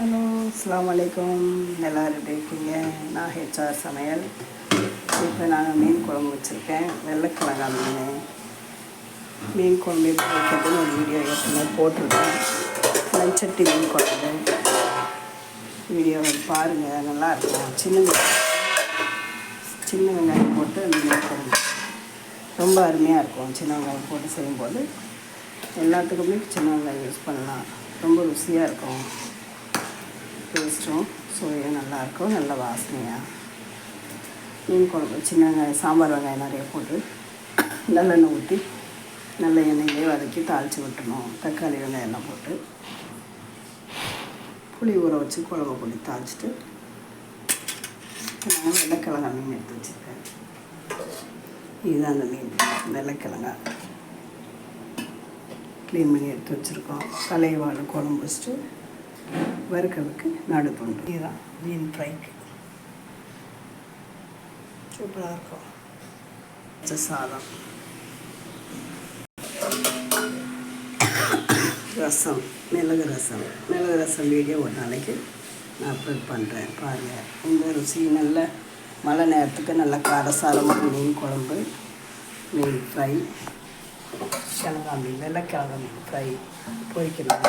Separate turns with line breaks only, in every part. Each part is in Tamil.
ஹலோ அஸ்லாம் வலைக்கம் எல்லோரும் எப்படி இருக்கீங்க? நான் ஹெச்ஆர் சமையல். இப்போ நாங்கள் மீன் குழம்பு வச்சுருக்கேன். வெள்ளைக்கிழங்கா மீன். மீன் குழம்பு எப்படி வைக்கிறதுன்னு ஒரு வீடியோ ஏற்கனவே போட்டிருக்கேன். லஞ்சட்டி மீன் குழம்பு. வீடியோ பாருங்கள் நல்லாயிருக்கும் சின்ன வெங்காயம். சின்ன வெங்காயம் போட்டு அந்த மீன் குழம்பு. ரொம்ப அருமையாக இருக்கும். சின்ன வெங்காயம் போட்டு செய்யும்போது. எல்லாத்துக்குமே சின்ன வெங்காயம் யூஸ் பண்ணலாம். ரொம்ப ருசியாக இருக்கும். டேஸ்ட்டும் சுவையும் நல்லாயிருக்கும். நல்ல வாசனையாக மீன் குழம்பு சின்ன வெங்காயம் சாம்பார் வெங்காயம் நிறைய போட்டு நல்லெண்ணெய் ஊற்றி நல்ல எண்ணெயிலே வதக்கி தாளித்து விட்டுணும் தக்காளி வெங்காயம் எல்லாம் போட்டு புளி ஊற வச்சு குழம்பு பொடி தாளிச்சிட்டு நான் வெள்ளைக்கிழங்கா மீன் எடுத்து வச்சுருக்கேன். இதுதான் அந்த மீன் வெள்ளைக்கிழங்கா. க்ளீன் பண்ணி எடுத்து வச்சுருக்கோம். தலைவாழை குழம்பு வச்சுட்டு வறுக்கிறதுக்கு நடு துண்டு. இதுதான் மீன் ஃப்ரைக்கு. சூப்பராக இருக்கும். சாதம். ரசம் மிளகு ரசம். மிளகு ரசம் வீடியோ ஒரு நாளைக்கு நான் அப்லோட் பண்ணுறேன் பாருங்கள் இந்த ருசி. நல்ல மழை நேரத்துக்கு நல்ல காரசாரமான மீன் குழம்பு மீன் ஃப்ரை கிழங்கா மீன் வெள்ளைக்கிழங்கா மீன் ஃப்ரை பொரிக்கணும்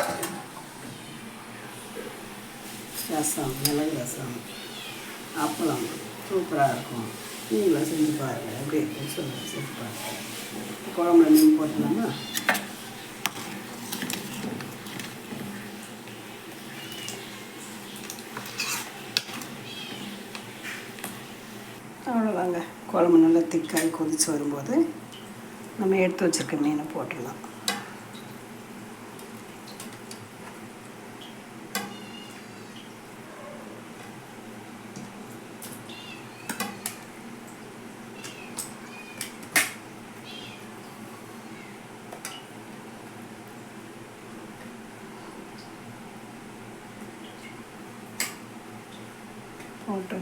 ரசம் மிளகு ரசம் அப்பளம் சூப்பராக இருக்கும். நீங்களும் செஞ்சு பாருங்கள் எப்படி இருக்குன்னு சொல்லுங்கள் செஞ்சு பாருங்கள் குழம்புல மீன் போட்டுலாமா அவ்வளோதாங்க குழம்பு நல்லா திக்காகி கொதித்து வரும்போது நம்ம எடுத்து வச்சுருக்க மீனை போட்டுடலாம். போட்டு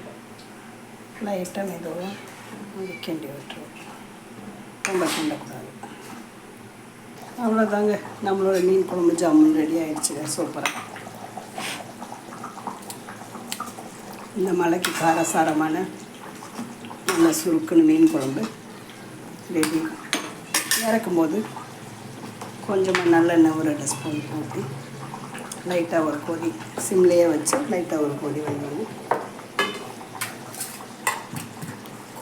லைட்டாக மெதுவாக கிண்டி விட்டுருவோம் ரொம்ப கிண்டக்கூடாது அவ்வளோதாங்க நம்மளோட மீன் குழம்பு ஜாமுன் ரெடி ஆகிடுச்சுங்க சூப்பராக இந்த மலைக்கு காரசாரமான நல்ல சுருக்குன்னு மீன் குழம்பு ரெடி இறக்கும்போது கொஞ்சமாக நல்லெண்ணெய் ஒரு ரெண்டு ஸ்பூன் ஊற்றி லைட்டாக ஒரு கொதி சிம்லேயே வச்சு லைட்டாக ஒரு கொதி வைக்கணும்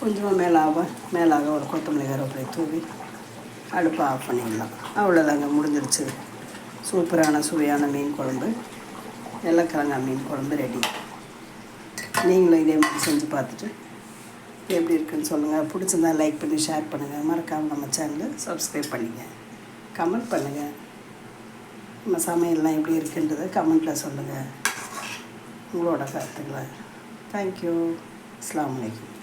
கொஞ்சமாக மேலாக மேலாக ஒரு கொத்தமல்லி கருவேப்பிலை தூவி அடுப்பை ஆஃப் பண்ணிடலாம். அவ்வளோதாங்க முடிஞ்சிருச்சு. சூப்பரான சுவையான மீன் குழம்பு. வெள்ளைக்கிழங்கா மீன் குழம்பு ரெடி நீங்களும் இதே மாதிரி செஞ்சு பார்த்துட்டு எப்படி இருக்குன்னு சொல்லுங்கள் பிடிச்சிருந்தா லைக் பண்ணி ஷேர் பண்ணுங்கள் மறக்காமல் நம்ம சேனலை சப்ஸ்கிரைப் பண்ணிங்க. கமெண்ட் பண்ணுங்கள் நம்ம சமையல்லாம் எப்படி இருக்குன்றதை கமெண்ட்டில் சொல்லுங்கள் உங்களோட கருத்துக்களை. தேங்க்யூ அஸ்லாம் வலைக்கம்.